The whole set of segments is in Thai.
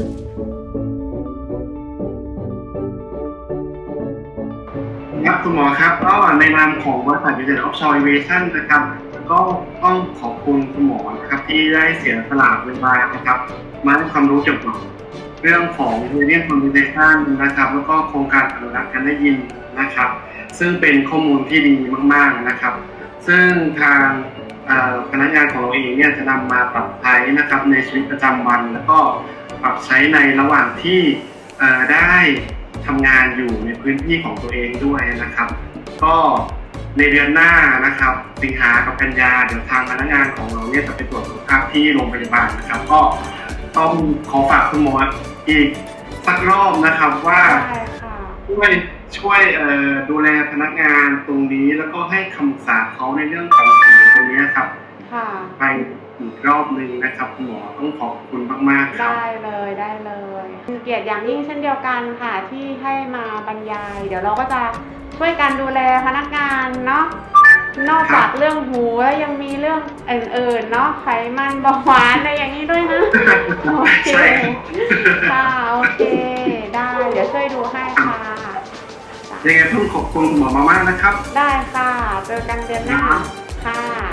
ครับคุณหมอครับก็ในนามของบริษัทยูเซออฟชอยเวชั่นนะครับ ก็ต้องขอบคุณคุณหมอนะครับที่ได้เสียสละเวลานะครับ มาให้ความรู้เกี่ยวกับเรื่องของเรียนคอมมิวนิเคชันนะครับ แล้วก็โครงการอนุรักษ์การได้ยินนะครับ ซึ่งเป็นข้อมูลที่ดีมากๆนะครับ ซึ่งทางพนักงานของเราเองเนี่ยจะนำมาปรับใช้นะครับในชีวิตประจำวัน แล้วก็ ปรับใช้ในระหว่างที่เอ่อได้ทำงานอยู่ในพื้นที่ของตัวเองด้วยนะครับ ก็ในเดือนหน้านะครับ สิงหากับกันยาเดี๋ยวทางพนักงานของเราเนี่ยจะไปตรวจสุขภาพที่โรงพยาบาลนะครับ ก็ต้องขอฝากคุณหมออีกสักรอบนะครับว่าได้ค่ะช่วยช่วยเอ่อดูแลพนักงานตรงนี้แล้วก็ให้คำปรึกษาเขาในเรื่องของผิวตรงนี้ครับ ค่ะ ไปอีกรอบหนึ่งนะครับคุณหมอต้องขอบคุณมากๆครับ ได้เลยได้เลยเป็นเกียรติอย่างยิ่งเช่นเดียวกันค่ะที่ให้มาบรรยาย เดี๋ยวเราก็จะช่วยกันดูแลพนักงานเนาะนอกจากเรื่องหูแล้วยังมีเรื่องอื่นๆเนาะไขมันเบาหวานอะไรอย่างนี้ด้วยนะโอเคใช่ครับค่ะโอเคได้เดี๋ยวช่วยดูให้ค่ะ ยังไงต้องขอบคุณคุณหมอมากๆนะครับ ได้ค่ะ เจอกันเดือนหน้าค่ะเจอกันที่ข้อต่อขอบ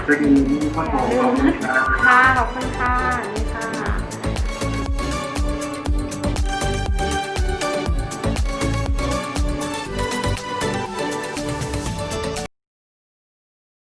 ค่ะขอบคุณค่ะ